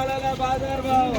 शेतकऱ्याच्या मालाला बाजारभाव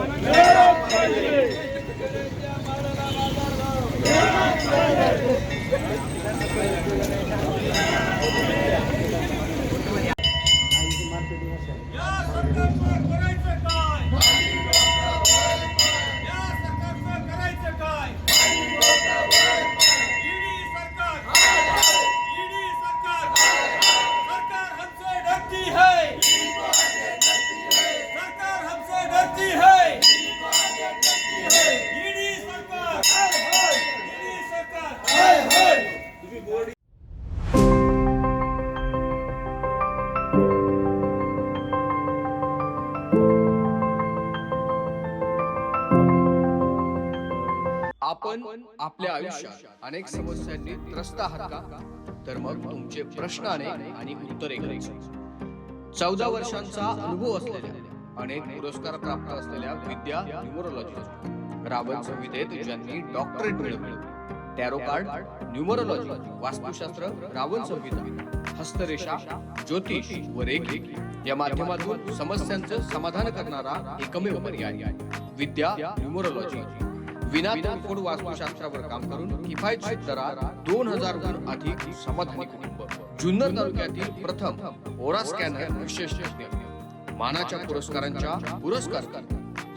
आपण आपल्या आयुष्यात अनेक समस्यांनी त्रस्त आहात का? तर मग तुमचे प्रश्न अनेक आणि उत्तरे चौदा वर्षांचा अनुभव असलेल्या अनेक पुरस्कार प्राप्त असलेल्या विद्या न्यूमरोलॉजी रावण संहितेत ज्यांनी डॉक्टरेट मिळवली. Tarot card numerology Vastushastra Ravan Samhita हस्तरेषा ज्योतिष व रेखी या माध्यमातून समस्यांचं समाधान करणारा एकमेव पर्याय विद्या न्यूमरोलॉजी विना तोडफोड वास्तुशास्त्रावर काम करून किफायतशीर दरात दोन हजारहून अधिक समाधानी कुटुंब जुन्नर तालुक्यातील प्रथम ओरा स्कॅनर विशेष मानाच्या पुरस्कारांच्या पुरस्कार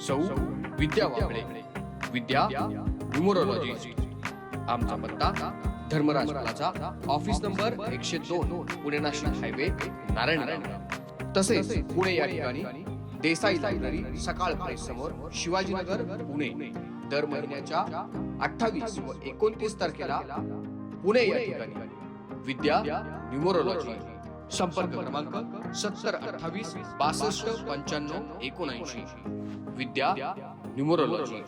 सौ विद्या वाबळे विद्या न्यूमरोलॉजी आमचा पत्ता धर्मराज प्लाझा ऑफिस नंबर एकशे दोन पुणे नाशिक हायवे नारायण तसेच पुणे या ठिकाणी देसाई लायब्ररी सकाळ प्रेस समोर शिवाजीनगर पुणे. दर महिन्याच्या अठ्ठावीस व एकोणतीस तारखेला पुणे या ठिकाणी विद्या न्यूमरोलॉजी. संपर्क क्रमांक सत्तर अठ्ठावीस बासष्ट पंच्याण्णव एकोणऐंशी. विद्या न्यूमरोलॉजी.